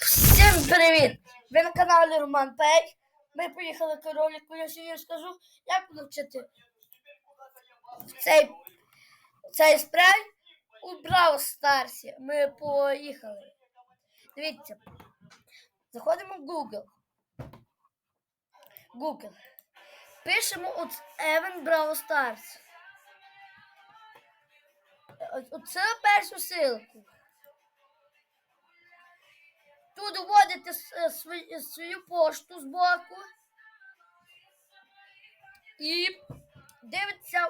Всім привіт! Ви на каналі Роман Пей. Ми поїхали до ролику, я сьогодні скажу, як навчити цей, цей спрей у Браво Старсі. Ми поїхали. Дивіться. Заходимо в Google. Google. Пишемо от Event Браво Старс. Оце першу ссылку. Тут вводите е, свою, свою пошту з боку і дивиться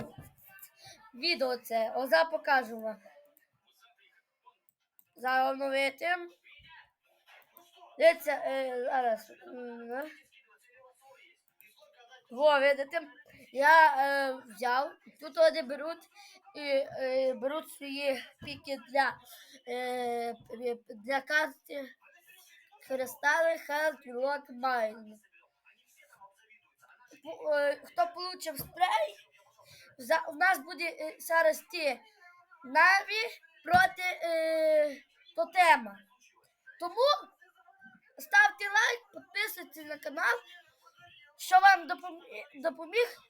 відео це. Оза покажу вам. Зараз. Дивіться, е, зараз. е. Во, видите, я е, взяв, тут вони беруть і е, беруть свої піки для, е, для карти Health Block Mine. Е, Хто получив спрей, у нас буде е, зараз ті Наві проти е, тотема. Тому ставте лайк, підписуйтесь на канал. Що вам допоміг,